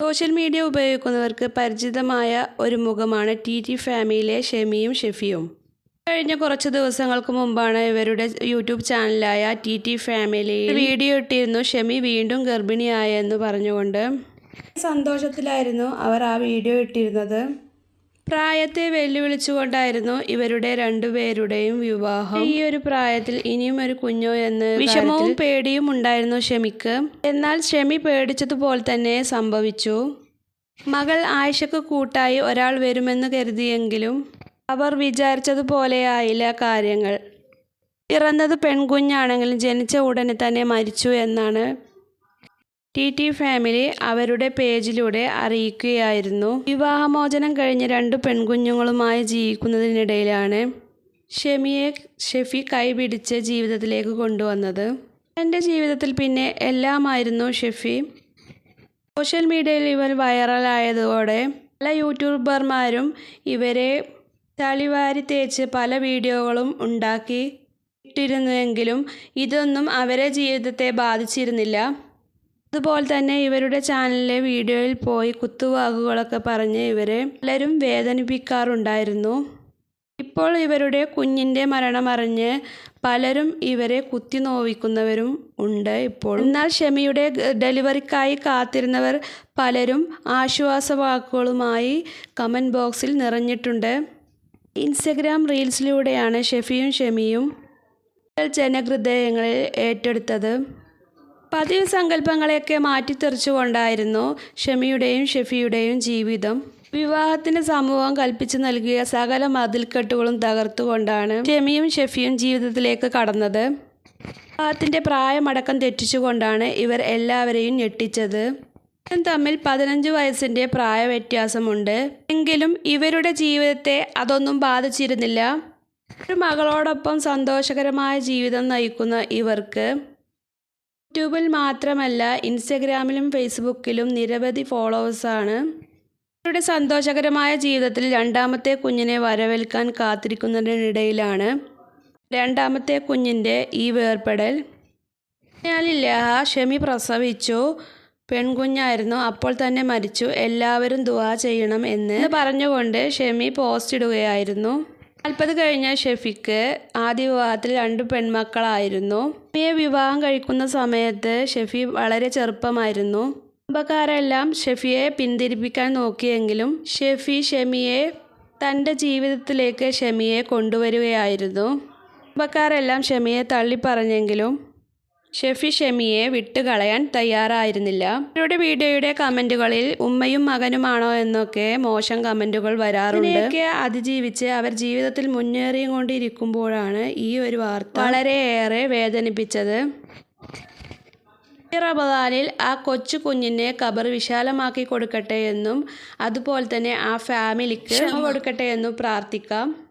Social media ഉപയോഗിക്കുന്നവർക്ക് പരിചിതമായ ഒരു മുഖമാണ് ടി ടി ഫാമിലിയിലെ ഷെമിയും ഷെഫിയും. കഴിഞ്ഞ കുറച്ച് ദിവസങ്ങൾക്ക് മുമ്പാണ് ഇവരുടെ യൂട്യൂബ് ചാനലായ ടി ടി ഫാമിലി വീഡിയോ ഇട്ടിരുന്നു. ഷെമി വീണ്ടും ഗർഭിണിയായെന്ന് പറഞ്ഞുകൊണ്ട് സന്തോഷത്തിലായിരുന്നു അവർ ആ വീഡിയോ ഇട്ടിരുന്നത്. പ്രായത്തെ വെല്ലുവിളിച്ചുകൊണ്ടായിരുന്നു ഇവരുടെ രണ്ടുപേരുടെയും വിവാഹം. ഈ ഒരു പ്രായത്തിൽ ഇനിയും ഒരു കുഞ്ഞോ എന്ന് വിഷമവും പേടിയും ഉണ്ടായിരുന്നു ഷെമിക്ക്. എന്നാൽ ഷെമി പേടിച്ചതുപോലെ തന്നെ സംഭവിച്ചു. മകൾ ആയിഷക്ക് കൂട്ടായി ഒരാൾ വരുമെന്ന് കരുതിയെങ്കിലും അവർ വിചാരിച്ചതുപോലെ ആയില്ല കാര്യങ്ങൾ. പിറന്നത് പെൺകുഞ്ഞാണെങ്കിലും ജനിച്ച ഉടനെ തന്നെ മരിച്ചു എന്നാണ് ടി ടി ഫാമിലി അവരുടെ പേജിലൂടെ അറിയിക്കുകയായിരുന്നു. വിവാഹമോചനം കഴിഞ്ഞ് രണ്ട് പെൺകുഞ്ഞുങ്ങളുമായി ജീവിക്കുന്നതിനിടയിലാണ് ഷെമിയെ ഷെഫി കൈപിടിച്ച് ജീവിതത്തിലേക്ക് കൊണ്ടുവന്നത്. എന്റെ ജീവിതത്തിൽ പിന്നെ എല്ലാമായിരുന്നു ഷെഫി. സോഷ്യൽ മീഡിയയിൽ ഇവർ വൈറലായതോടെ പല യൂട്യൂബർമാരും ഇവരെ തളിവാരി തേച്ച് പല വീഡിയോകളും ഉണ്ടാക്കി ഇട്ടിരുന്നുവെങ്കിലും ഇതൊന്നും അവരെ ജീവിതത്തെ ബാധിച്ചിരുന്നില്ല. അതുപോലെ തന്നെ ഇവരുടെ ചാനലിലെ വീഡിയോയിൽ പോയി കുത്തുവാക്കുകളൊക്കെ പറഞ്ഞ് ഇവരെ പലരും വേദനിപ്പിക്കാറുണ്ടായിരുന്നു. ഇപ്പോൾ ഇവരുടെ കുഞ്ഞിന്റെ മരണമറിഞ്ഞ് പലരും ഇവരെ കുത്തി നോവിക്കുന്നവരും ഉണ്ട് ഇപ്പോൾ. എന്നാൽ ഷെമിയുടെ ഡെലിവറിക്കായി കാത്തിരുന്നവർ പലരും ആശ്വാസവാക്കുകളുമായി കമന്റ് ബോക്സിൽ നിറഞ്ഞിട്ടുണ്ട്. ഇൻസ്റ്റഗ്രാം റീൽസിലൂടെയാണ് ഷെഫിയും ഷെമിയും ജനഹൃദയങ്ങളിൽ ഏറ്റെടുത്തത്. പതിവ് സങ്കല്പങ്ങളെയൊക്കെ മാറ്റിത്തെറിച്ചുകൊണ്ടായിരുന്നു ഷമിയുടെയും ഷെഫിയുടെയും ജീവിതം. വിവാഹത്തിന് സമൂഹം കൽപ്പിച്ചു നൽകിയ സകല മതിൽക്കെട്ടുകളും തകർത്തുകൊണ്ടാണ് ഷെമിയും ഷെഫിയും ജീവിതത്തിലേക്ക് കടന്നത്. വിവാഹത്തിന്റെ പ്രായമടക്കം തെറ്റിച്ചുകൊണ്ടാണ് ഇവർ എല്ലാവരെയും ഞെട്ടിച്ചത്. തമ്മിൽ പതിനഞ്ച് വയസ്സിന്റെ പ്രായ വ്യത്യാസമുണ്ട് എങ്കിലും ഇവരുടെ ജീവിതത്തെ അതൊന്നും ബാധിച്ചിരുന്നില്ല. ഒരു മകളോടൊപ്പം സന്തോഷകരമായ ജീവിതം നയിക്കുന്ന ഇവർക്ക് യൂട്യൂബിൽ മാത്രമല്ല ഇൻസ്റ്റഗ്രാമിലും ഫേസ്ബുക്കിലും നിരവധി ഫോളോവേഴ്സാണ്. അവരുടെ സന്തോഷകരമായ ജീവിതത്തിൽ രണ്ടാമത്തെ കുഞ്ഞിനെ വരവേൽക്കാൻ കാത്തിരിക്കുന്നതിനിടയിലാണ് രണ്ടാമത്തെ കുഞ്ഞിന്റെ ഈ വേർപെടൽ. ഞാനില്ല ഷെമി പ്രസവിച്ചു പെൺകുഞ്ഞായിരുന്നു അപ്പോൾ തന്നെ മരിച്ചു എല്ലാവരും ദുവാ ചെയ്യണം എന്ന് പറഞ്ഞുകൊണ്ട് ഷെമി പോസ്റ്റ് ഇടുകയായിരുന്നു. നാൽപ്പത് കഴിഞ്ഞ ഷെഫിക്ക് ആദ്യ വിവാഹത്തിൽ രണ്ട് പെൺമക്കളായിരുന്നു. ഷെമിയെ വിവാഹം കഴിക്കുന്ന സമയത്ത് ഷെഫി വളരെ ചെറുപ്പമായിരുന്നു. കുടുംബക്കാരെല്ലാം ഷെഫിയെ പിന്തിരിപ്പിക്കാൻ നോക്കിയെങ്കിലും ഷെഫി ഷെമിയെ തന്റെ ജീവിതത്തിലേക്ക് ഷെമിയെ കൊണ്ടുവരികയായിരുന്നു. കുടുംബക്കാരെല്ലാം ഷെമിയെ തള്ളിപ്പറഞ്ഞെങ്കിലും ഷെഫി ഷെമിയെ വിട്ടുകളയാൻ തയ്യാറായിരുന്നില്ല. ഇവരുടെ വീഡിയോയുടെ കമന്റുകളിൽ ഉമ്മയും മകനുമാണോ എന്നൊക്കെ മോശം കമന്റുകൾ വരാറുണ്ട്. അതിജീവിച്ച് അവർ ജീവിതത്തിൽ മുന്നേറിയും കൊണ്ടിരിക്കുമ്പോഴാണ് ഈ ഒരു വാർത്ത വളരെയേറെ വേദനിപ്പിച്ചത്. ിൽ ആ കൊച്ചു കുഞ്ഞിനെ ഖബർ വിശാലമാക്കി കൊടുക്കട്ടെ എന്നും അതുപോലെ തന്നെ ആ ഫാമിലിക്ക് കൊടുക്കട്ടെ എന്നും പ്രാർത്ഥിക്കാം.